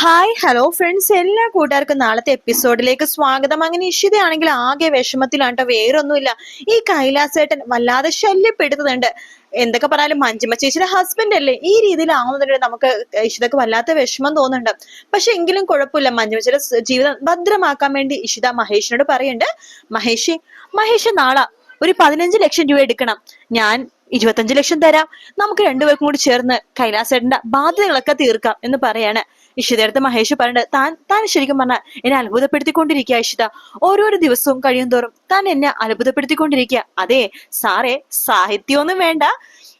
Hi hello friends എല്ലാ കൂട്ടുകാർക്കും നാളത്തെ എപ്പിസോഡിലേക്ക് സ്വാഗതം. അങ്ങനെ ഇഷിതയാണെങ്കിൽ ആകെ വിഷമത്തിലാണ് വേറൊന്നുമില്ല. ഈ കൈലാസേട്ടൻ വല്ലാതെ ശല്യപ്പെടുത്തുന്നുണ്ട്. എന്തൊക്കെ പറഞ്ഞാലും മഞ്ജുമ ചേച്ചിയുടെ ഹസ്ബൻഡ് അല്ലേ? ഈ രീതിയിൽ രീതിയിലാവുന്നതിന് നമുക്ക് ഇഷിതക്ക് വല്ലാത്ത വിഷമം തോന്നുന്നുണ്ട്. പക്ഷെ എങ്കിലും കുഴപ്പമില്ല. മഞ്ജുമ ചേച്ചിയുടെ ജീവിതം ഭദ്രമാക്കാൻ വേണ്ടി ഇഷിത മഹേഷിനോട് പറയുന്നുണ്ട്. മഹേഷി മഹേഷ് നാളെ ഒരു പതിനഞ്ച് ലക്ഷം രൂപ എടുക്കണം. ഞാൻ ഇരുപത്തഞ്ച് ലക്ഷം തരാം. നമുക്ക് രണ്ടുപേർക്കും കൂടി ചേർന്ന് കൈലാസേട്ടന്റെ ബാധ്യതകളൊക്കെ തീർക്കാം എന്ന് പറയാണ്. ഇഷിതയുടെ മഹേഷ് പറഞ്ഞത് താൻ താൻ ശരിക്കും പറഞ്ഞാൽ എന്നെ അത്ഭുതപ്പെടുത്തിക്കൊണ്ടിരിക്കുക ഇഷിത ഓരോരോ ദിവസവും കഴിയും തോറും താൻ എന്നെ അത്ഭുതപ്പെടുത്തിക്കൊണ്ടിരിക്കുക അതെ സാറേ സാഹിത്യമൊന്നും വേണ്ട.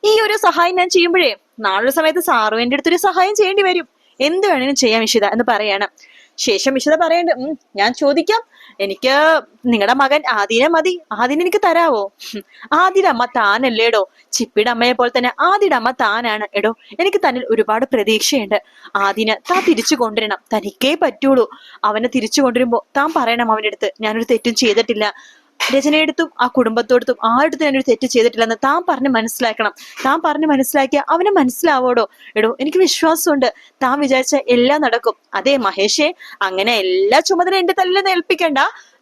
ഈ ഒരു സഹായം ഞാൻ ചെയ്യുമ്പോഴേ നാളൊരു സമയത്ത് സാറു എന്റെ അടുത്തൊരു സഹായം ചെയ്യേണ്ടി വരും. എന്ത് വേണേലും ചെയ്യാം ഇഷിത എന്ന് പറയാണ്. ശേഷം ഇഷിത പറയണ്ട് ഉം ഞാൻ ചോദിക്കാം. എനിക്ക് നിങ്ങളുടെ മകൻ ആദിനെ മതി. ആദിനെ എനിക്ക് തരാവോ? ആദിയുടെ അമ്മ താനല്ലേടോ? ചിപ്പിയുടെ അമ്മയെ പോലെ തന്നെ ആദിയുടെ അമ്മ താനാണ്. എടോ എനിക്ക് തന്നിൽ ഒരുപാട് പ്രതീക്ഷയുണ്ട്. ആദിനെ താൻ തിരിച്ചു കൊണ്ടുവരണം. തനിക്കേ പറ്റുള്ളൂ. അവനെ തിരിച്ചു കൊണ്ടുവരുമ്പോ താൻ പറയണം അവന്റെ അടുത്ത്. ഞാനൊരു തെറ്റും ചെയ്തിട്ടില്ല. രചനയെടുത്തും ആ കുടുംബത്തോടത്തും ആരുടെ ഞാനൊരു തെറ്റ് ചെയ്തിട്ടില്ലെന്ന് താൻ പറഞ്ഞ് മനസ്സിലാക്കണം. താൻ പറഞ്ഞ് മനസ്സിലാക്കിയ അവന് മനസ്സിലാവോടോ? എടോ എനിക്ക് വിശ്വാസമുണ്ട്. താൻ വിചാരിച്ച എല്ലാം നടക്കും. അതെ മഹേഷേ അങ്ങനെ എല്ലാ ചുമതല എന്റെ തല്ലിൽ ഏൽപ്പിക്കണ്ട.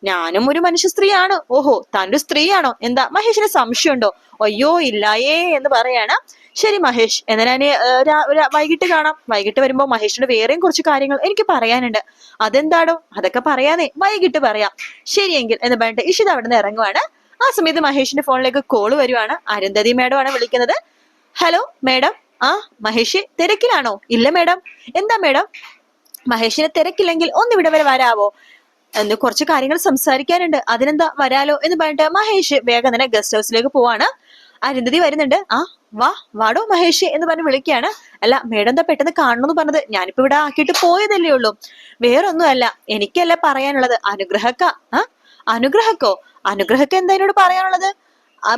ഞാനും ഒരു മനുഷ്യ സ്ത്രീയാണ്. ഓഹോ താനൊരു സ്ത്രീയാണോ? എന്താ മഹേഷിന് സംശയമുണ്ടോ? അയ്യോ ഇല്ലായേ എന്ന് പറയാണ്. ശരി മഹേഷ് എന്നാൽ ഞാൻ വൈകിട്ട് കാണാം. വൈകിട്ട് വരുമ്പോ മഹേഷിന്റെ വേറെയും കുറച്ച് കാര്യങ്ങൾ എനിക്ക് പറയാനുണ്ട്. അതെന്താണോ അതൊക്കെ പറയാനേ വൈകിട്ട് പറയാം. ശരിയെങ്കിൽ എന്ന് പറഞ്ഞിട്ട് ഇഷിത അവിടെ നിന്ന് ഇറങ്ങുവാണ്. ആ സമയത്ത് മഹേഷിന്റെ ഫോണിലേക്ക് കോൾ വരുവാണ്. അരുന്ധതി മേഡം ആണ് വിളിക്കുന്നത്. ഹലോ മേഡം ആ മഹേഷ് തിരക്കിലാണോ? ഇല്ല മേഡം എന്താ മേഡം മഹേഷിനെ തിരക്കില്ലെങ്കിൽ ഒന്ന് ഇവിടെ വരെ വരാവോ? എന്ന് കുറച്ച് കാര്യങ്ങൾ സംസാരിക്കാനുണ്ട്. അതിനെന്താ വരാലോ എന്ന് പറഞ്ഞിട്ട് മഹേഷ് വേഗം തന്നെ ഗസ്റ്റ് ഹൗസിലേക്ക് പോവാണ്. അരുന്ധതി വരുന്നുണ്ട്. ആ വാ വാടോ മഹേഷ് എന്ന് പറഞ്ഞ് വിളിക്കുകയാണ്. അല്ല മേഡം എന്താ പെട്ടെന്ന് കാണണമെന്ന് പറഞ്ഞത്? ഞാനിപ്പോ ഇവിടെ ആക്കിയിട്ട് പോയതല്ലേ ഉള്ളൂ. വേറൊന്നുമല്ല എനിക്കല്ല പറയാനുള്ളത് അനുഗ്രഹക്ക ആ അനുഗ്രഹക്കോ? അനുഗ്രഹക്ക എന്താ എന്നോട് പറയാനുള്ളത്?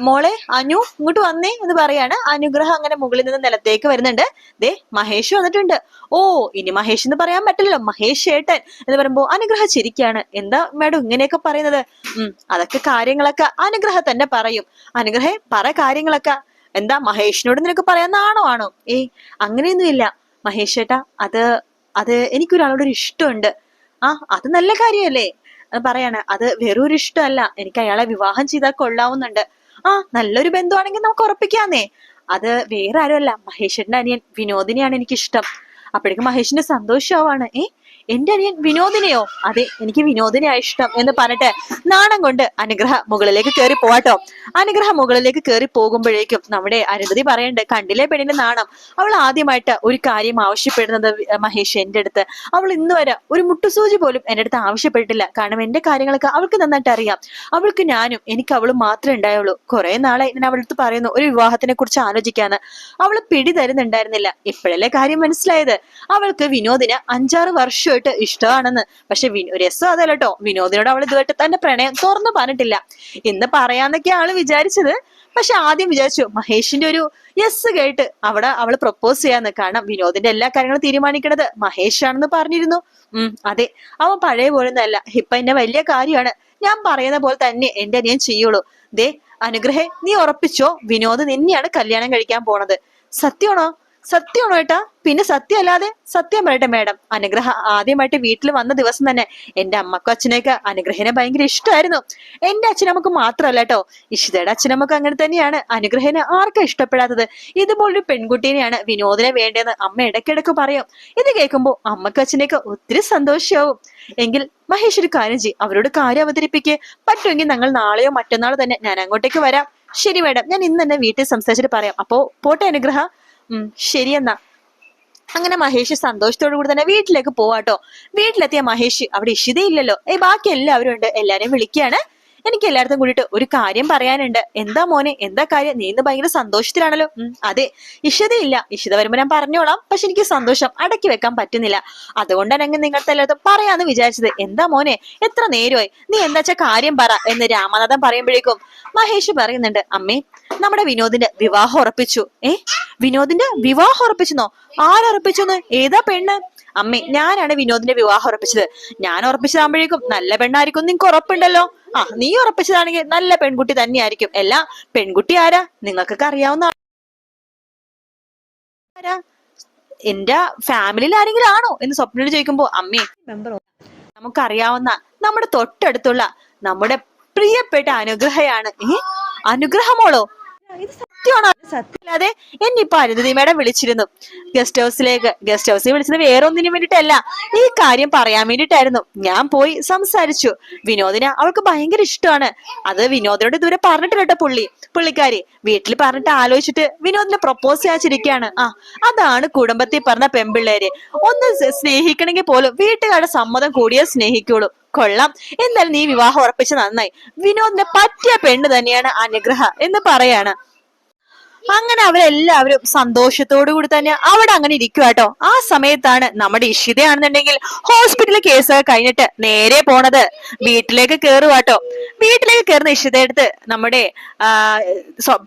മോളെ അനു ഇങ്ങോട്ട് വന്നേ എന്ന് പറയാണ്. അനുഗ്രഹം അങ്ങനെ മുകളിൽ നിന്ന് നിലത്തേക്ക് വരുന്നുണ്ട്. ദേ മഹേഷ് വന്നിട്ടുണ്ട്. ഓ ഇനി മഹേഷ് എന്ന് പറയാൻ പറ്റില്ലല്ലോ. മഹേഷ് ഏട്ടൻ എന്ന് പറയുമ്പോ അനുഗ്രഹ ചിരിക്കാണ്. എന്താ മാഡം ഇങ്ങനെയൊക്കെ പറയുന്നത്? ഉം അതൊക്കെ കാര്യങ്ങളൊക്കെ അനുഗ്രഹ തന്നെ പറയും. അനുഗ്രഹേ പറ കാര്യങ്ങളൊക്കെ. എന്താ മഹേഷിനോട് നിനക്ക് പറയാൻ നാണോ ആണോ? ഏയ് അങ്ങനെയൊന്നുമില്ല മഹേഷ് ഏട്ടാ അത് അത് എനിക്കൊരാളോട് ഒരു ഇഷ്ടമുണ്ട്. ആ അത് നല്ല കാര്യമല്ലേ? പറയാണ്. അത് വെറൊരു ഇഷ്ടമല്ല. എനിക്ക് അയാളെ വിവാഹം ചെയ്താൽ കൊള്ളാവുന്നുണ്ട്. ആ നല്ലൊരു ബന്ധുവാണെങ്കിൽ നമുക്ക് ഉറപ്പിക്കാന്നേ. അത് വേറെ ആരുമല്ല. മഹേഷിന്റെ അനിയൻ വിനോദിനെയാണ് എനിക്കിഷ്ടം. അപ്പോഴേക്കും മഹേഷിന് സന്തോഷമാവാണ്. ഏ എന്റെ അനിയൻ വിനോദിനെയോ? അതെ എനിക്ക് വിനോദിനെയാ ഇഷ്ടം എന്ന് പറഞ്ഞിട്ട് നാണം കൊണ്ട് അനുഗ്രഹ മുകളിലേക്ക് കയറി പോവാട്ടോ. അനുഗ്രഹ മുകളിലേക്ക് കയറി പോകുമ്പോഴേക്കും നമ്മുടെ അരുന്ധതി പറയണ്ട് കണ്ടിലെ പെണ്ണിന്റെ നാണം? അവൾ ആദ്യമായിട്ട് ഒരു കാര്യം ആവശ്യപ്പെടുന്നത് മഹേഷ് എന്റെ അടുത്ത്. അവൾ ഇന്ന് വരെ ഒരു മുട്ടുസൂചി പോലും എന്റെ അടുത്ത് ആവശ്യപ്പെട്ടിട്ടില്ല. കാരണം എന്റെ കാര്യങ്ങളൊക്കെ അവൾക്ക് നന്നായിട്ട് അറിയാം. അവൾക്ക് ഞാനും എനിക്ക് അവളും മാത്രമേ ഉണ്ടായുള്ളൂ. കുറെ നാളെ ഞാൻ അവളടുത്ത് പറയുന്നു ഒരു വിവാഹത്തിനെ കുറിച്ച് ആലോചിക്കാന്ന്. അവൾ പിടി തരുന്നുണ്ടായിരുന്നില്ല. ഇപ്പോഴല്ലേ കാര്യം മനസ്സിലായത്? അവൾക്ക് വിനോദിന് അഞ്ചാറ് വർഷമായിട്ട് ഇഷ്ടമാണെന്ന്. പക്ഷെ രസം അതല്ല കേട്ടോ വിനോദിനോട് അവൾ ഇതുമായിട്ട് തന്റെ പ്രണയം തുറന്നു പറഞ്ഞിട്ടില്ല. എന്ന് പറയാന്നൊക്കെ ആൾ വിചാരിച്ചത്. പക്ഷെ ആദ്യം വിചാരിച്ചു മഹേഷിന്റെ ഒരു യെസ് കേട്ട് അവിടെ അവൾ പ്രപ്പോസ് ചെയ്യാന്ന്. കാരണം വിനോദിന്റെ എല്ലാ കാര്യങ്ങളും തീരുമാനിക്കണത് മഹേഷ് ആണെന്ന് പറഞ്ഞിരുന്നു. ഉം അതെ. അവൻ പഴയ പോലെ ഒന്നല്ല ഇപ്പൊ എന്നെ വലിയ കാര്യമാണ്. ഞാൻ പറയുന്ന പോലെ തന്നെ എന്റെ അനിയൻ ചെയ്യുള്ളൂ. ദേ അനുഗ്രഹേ നീ ഉറപ്പിച്ചോ? വിനോദ് നിന്നെയാണ് കല്യാണം കഴിക്കാൻ പോണത്. സത്യമാണോ? സത്യമാണോ ഏട്ടാ? പിന്നെ സത്യം അല്ലാതെ സത്യം പറയട്ടെ മാഡം. അനുഗ്രഹ ആദ്യമായിട്ട് വീട്ടിൽ വന്ന ദിവസം തന്നെ എന്റെ അമ്മക്കും അച്ഛനെയൊക്കെ അനുഗ്രഹനെ ഭയങ്കര ഇഷ്ടമായിരുന്നു. എന്റെ അച്ഛനമ്മക്ക് മാത്രമല്ല കേട്ടോ. ഇഷിതയുടെ അച്ഛനമ്മക്ക് അങ്ങനെ തന്നെയാണ് അനുഗ്രഹനെ ആർക്കാ ഇഷ്ടപ്പെടാത്തത്? ഇതുപോലൊരു പെൺകുട്ടീനെയാണ് വിനോദിനെ വേണ്ടതെന്ന് അമ്മ ഇടയ്ക്കിടയ്ക്ക് പറയും. ഇത് കേൾക്കുമ്പോ അമ്മക്കും അച്ഛനെയൊക്കെ ഒത്തിരി സന്തോഷമാവും. എങ്കിൽ മഹേഷ് ഒരു കാര്യം ചെയ്യും. അവരോട് കാര്യം അവതരിപ്പിക്കുക പറ്റുമെങ്കിൽ ഞങ്ങൾ നാളെയോ മറ്റന്നാളോ തന്നെ ഞാൻ അങ്ങോട്ടേക്ക് വരാം. ശരി മേഡം. ഞാൻ ഇന്ന് തന്നെ വീട്ടിൽ സംസാരിച്ചിട്ട് പറയാം. അപ്പോ പോട്ടെ അനുഗ്രഹ. ശരിയെന്നാ. അങ്ങനെ മഹേഷ് സന്തോഷത്തോടു കൂടി തന്നെ വീട്ടിലേക്ക് പോവാട്ടോ. വീട്ടിലെത്തിയ മഹേഷ് അവിടെ ഇഷിതയില്ലല്ലോ. ഏ ബാക്കി എല്ലാവരും ഉണ്ട്. എല്ലാരെയും വിളിക്കുകയാണ്. എനിക്ക് എല്ലായിടത്തും കൂടിയിട്ട് ഒരു കാര്യം പറയാനുണ്ട്. എന്താ മോനെ? എന്താ കാര്യം? നീ ഇന്ന് ഭയങ്കര സന്തോഷത്തിലാണല്ലോ. അതെ. ഇഷിതയില്ല ഇഷിത വരുമ്പോ ഞാൻ പറഞ്ഞോളാം. പക്ഷെ എനിക്ക് സന്തോഷം അടക്കി വെക്കാൻ പറ്റുന്നില്ല. അതുകൊണ്ടാണ് അങ്ങ് നിങ്ങളുടെ എല്ലായിടത്തും പറയാന്ന് വിചാരിച്ചത്. എന്താ മോനെ? എത്ര നേരമായി? നീ എന്താ വെച്ചാ കാര്യം പറ എന്ന് രാമനാഥൻ പറയുമ്പോഴേക്കും മഹേഷ് പറയുന്നുണ്ട് അമ്മേ നമ്മുടെ വിനോദിന്റെ വിവാഹം ഉറപ്പിച്ചു. ഏ? വിനോദിന്റെ വിവാഹം ഉറപ്പിച്ചെന്നോ? ആരുറപ്പിച്ചെന്ന്? ഏതാ പെണ്ണ്? അമ്മേ ഞാനാണ് വിനോദിന്റെ വിവാഹം ഉറപ്പിച്ചത്. ഞാൻ ഉറപ്പിച്ചതാകുമ്പോഴേക്കും നല്ല പെണ്ണായിരിക്കും നിങ്ങൾക്ക് ഉറപ്പുണ്ടല്ലോ. ആ നീ ഉറപ്പിച്ചതാണെങ്കിൽ നല്ല പെൺകുട്ടി തന്നെയായിരിക്കും. അല്ല പെൺകുട്ടി ആരാ? നിങ്ങൾക്കൊക്കെ അറിയാവുന്ന ആരാ? എന്റെ ഫാമിലിയിൽ ആരെങ്കിലും ആണോ? എന്ന് സ്വപ്നയോട് ചോദിക്കുമ്പോ അമ്മേ മെമ്പർ നമുക്കറിയാവുന്ന നമ്മുടെ തൊട്ടടുത്തുള്ള നമ്മുടെ പ്രിയപ്പെട്ട അനുഗ്രഹയാണ്. ഏ? അനുഗ്രഹമോളോ? ഇത് സത്യമാണോ? സത്യമല്ലാതെ എന്നിപ്പോ അരുന്ധതി മേഡം വിളിച്ചിരുന്നു. ഗസ്റ്റ് ഹൗസിലേക്ക് ഗസ്റ്റ് ഹൗസിൽ വിളിച്ചത് വേറെ ഒന്നിനു വേണ്ടിട്ടല്ല ഈ കാര്യം പറയാൻ വേണ്ടിട്ടായിരുന്നു ഞാൻ പോയി സംസാരിച്ചു. വിനോദിന് അവൾക്ക് ഭയങ്കര ഇഷ്ടമാണ്. അത് വിനോദിനോട് ഇതുവരെ പറഞ്ഞിട്ടില്ല കേട്ടോ പുള്ളി. പുള്ളിക്കാരി വീട്ടിൽ പറഞ്ഞിട്ട് ആലോചിച്ചിട്ട് വിനോദിനെ പ്രപ്പോസ് ചെയ്യാച്ചിരിക്കുകയാണ്. ആ അതാണ് കുടുംബത്തിൽ പറഞ്ഞ പെമ്പിള്ളേര് ഒന്ന് സ്നേഹിക്കണമെങ്കിൽ പോലും വീട്ടുകാരുടെ സമ്മതം കൂടിയേ സ്നേഹിക്കുള്ളൂ. കൊള്ളാം. എന്നാൽ നീ വിവാഹം ഉറപ്പിച്ച് നന്നായി. വിനോദിനെ പറ്റിയ പെണ്ണ് തന്നെയാണ് അനുഗ്രഹ എന്ന് പറയാണ്. അങ്ങനെ അവരെല്ലാവരും സന്തോഷത്തോടു കൂടി തന്നെ അവിടെ അങ്ങനെ ഇരിക്കുക കേട്ടോ ആ സമയത്താണ് നമ്മുടെ ഇഷിതയാണെന്നുണ്ടെങ്കിൽ ഹോസ്പിറ്റലിൽ കേസൊക്കെ കഴിഞ്ഞിട്ട് നേരെ പോണത്. വീട്ടിലേക്ക് കേറുവാട്ടോ. വീട്ടിലേക്ക് കയറുന്ന ഇഷിതയെടുത്ത് നമ്മുടെ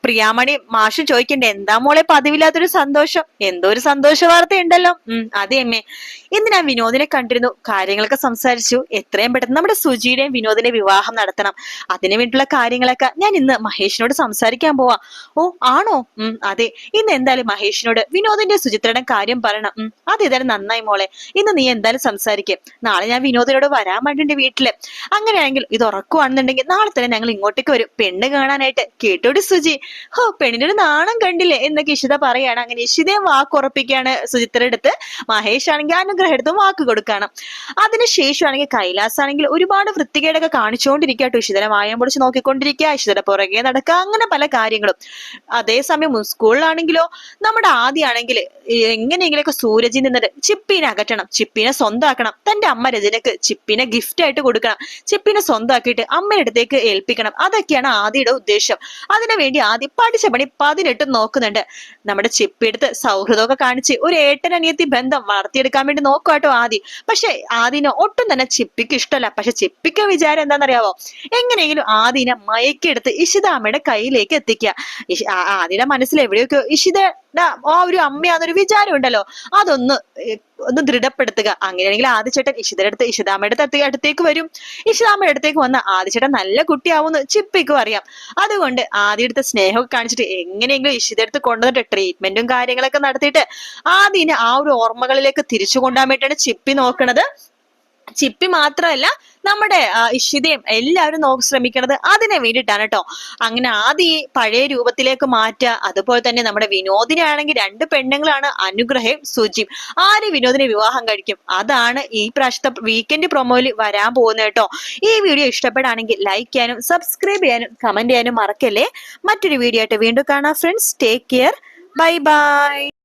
പ്രിയാമണി മാഷും ചോദിക്കണ്ടേ എന്താ മോളെ പതിവില്ലാത്തൊരു സന്തോഷം? എന്തോ ഒരു സന്തോഷ വാർത്ത ഉണ്ടല്ലോ ഉം അതെ അമ്മേ. ഇന്ന് ഞാൻ വിനോദിനെ കണ്ടിരുന്നു കാര്യങ്ങളൊക്കെ സംസാരിച്ചു. എത്രയും പെട്ടെന്ന് നമ്മുടെ സുജിയുടെയും വിനോദിന്റെ വിവാഹം നടത്തണം. അതിനു വേണ്ടിയുള്ള കാര്യങ്ങളൊക്കെ ഞാൻ ഇന്ന് മഹേഷിനോട് സംസാരിക്കാൻ പോവാ. ഓ ആണോ? ഉം അതെ. ഇന്ന് എന്തായാലും മഹേഷിനോട് വിനോദിന്റെ സുചിത്രയുടെ കാര്യം പറയണം. ഉം അത് ഏതായാലും നന്നായി മോളെ. ഇന്ന് നീ എന്തായാലും സംസാരിക്കേ. നാളെ ഞാൻ വിനോദിനോട് വരാൻ വേണ്ടിണ്ട് വീട്ടിൽ. അങ്ങനെയാണെങ്കിൽ ഇത് ഉറക്കുവാണെന്നുണ്ടെങ്കിൽ നാളെ തന്നെ ഞങ്ങൾ ഇങ്ങോട്ടേക്ക് വരും. പെണ്ണ് കാണാനായിട്ട്. കേട്ടോടി സുജി ഹോ പെണ്ണിന്റെ ഒരു നാണം കണ്ടില്ലേ? എന്നൊക്കെ ഇഷിത പറയാണ്. അങ്ങനെ ഇഷിതയും വാക്ക് ഉറപ്പിക്കുകയാണ് സുചിത്ര എടുത്ത് മഹേഷ് ആണെങ്കിൽ അനുഗ്രഹം വാക്ക് കൊടുക്കുകയാണ് അതിനുശേഷമാണെങ്കിൽ കൈലാസ് ആണെങ്കിൽ ഒരുപാട് വൃത്തികേടൊക്കെ കാണിച്ചുകൊണ്ടിരിക്കുക കേട്ടോ. ഇഷിതനെ വായം പൊടിച്ച് നോക്കിക്കൊണ്ടിരിക്കുക. ഇഷിതയുടെ പുറകെ നടക്കുക. അങ്ങനെ പല കാര്യങ്ങളും. അതേസമയം സ്കൂളിലാണെങ്കിലോ നമ്മുടെ ആദ്യമാണെങ്കിൽ എങ്ങനെയെങ്കിലൊക്കെ സൂരജിൽ നിന്നിട്ട് ചിപ്പിനെ അകറ്റണം ചിപ്പിനെ സ്വന്തമാക്കണം തന്റെ അമ്മ രചനക്ക് ചിപ്പിനെ ഗിഫ്റ്റ് ആയിട്ട് കൊടുക്കണം ചിപ്പിനെ സ്വന്തമാക്കിയിട്ട് അമ്മയുടെ അടുത്തേക്ക് ഏൽപ്പിക്കണം. അതൊക്കെയാണ് ആദ്യയുടെ ഉദ്ദേശം. അതിനു വേണ്ടി ആദ്യം പഠിച്ച പണി പതിനെട്ട് നോക്കുന്നുണ്ട്. നമ്മുടെ ചിപ്പി എടുത്ത് സൗഹൃദമൊക്കെ കാണിച്ച് ഒരു ഏട്ടനിയത്തി ബന്ധം വളർത്തിയെടുക്കാൻ വേണ്ടി നോക്കുവാട്ടോ ആദി പക്ഷെ ആദിനെ ഒട്ടും തന്നെ ചിപ്പിക്ക് ഇഷ്ടമല്ല. പക്ഷെ ചിപ്പിക്ക് വിചാരം എന്താണെന്നറിയാവോ? എങ്ങനെയെങ്കിലും ആദിനെ മയക്കെടുത്ത് ഇഷിതാമ്മയുടെ കയ്യിലേക്ക് എത്തിക്കുക. ആദിയുടെ മനസ്സിൽ എവിടെയൊക്കെ ഇഷിതയുടെ ആ ഒരു അമ്മയാന്നൊരു വിചാരം ഉണ്ടല്ലോ അതൊന്ന് ഒന്ന് ദൃഢപ്പെടുത്തുക. അങ്ങനെയാണെങ്കിൽ ആദിച്ചേട്ടൻ ഇഷിതയുടെ അടുത്ത് ഇഷിതാമ്മയുടെ അടുത്ത് അടുത്തേക്ക് വരും. ഇഷിതാമ്മയുടെ അടുത്തേക്ക് വന്ന ആദിച്ചേട്ടൻ നല്ല കുട്ടിയാവുമെന്ന് ചിപ്പിക്കും അറിയാം. അതുകൊണ്ട് ആദ്യ അടുത്ത് സ്നേഹമൊക്കെ കാണിച്ചിട്ട് എങ്ങനെയെങ്കിലും ഇഷിത അടുത്ത് കൊണ്ടുവന്നിട്ട് ട്രീറ്റ്മെന്റും കാര്യങ്ങളൊക്കെ നടത്തിയിട്ട് ആദ്യം ആ ഒരു ഓർമ്മകളിലേക്ക് തിരിച്ചു കൊണ്ടുപോകാൻ വേണ്ടിയിട്ടാണ് ചിപ്പി നോക്കണത്. ചിപ്പി മാത്രമല്ല നമ്മുടെ ഇഷിതയും എല്ലാവരും നോക്കി ശ്രമിക്കുന്നത് അതിനെ വേണ്ടിയിട്ടാണ് കേട്ടോ അങ്ങനെ ആദ്യം ഈ പഴയ രൂപത്തിലേക്ക് മാറ്റുക അതുപോലെ തന്നെ നമ്മുടെ വിനോദിനാണെങ്കിൽ രണ്ട് പെണ്ണുങ്ങളാണ് അനുഗ്രഹയും സുജിയും ആര് വിനോദിനെ വിവാഹം കഴിക്കും? അതാണ് ഈ പ്രാവശ്യത്തെ വീക്കെൻഡ് പ്രൊമോയിൽ വരാൻ പോകുന്നത് കേട്ടോ ഈ വീഡിയോ ഇഷ്ടപ്പെടുകയാണെങ്കിൽ ലൈക്ക് ചെയ്യാനും സബ്സ്ക്രൈബ് ചെയ്യാനും കമന്റ് ചെയ്യാനും മറക്കല്ലേ? മറ്റൊരു വീഡിയോ ആയിട്ട് വീണ്ടും കാണാം friends take care bye bye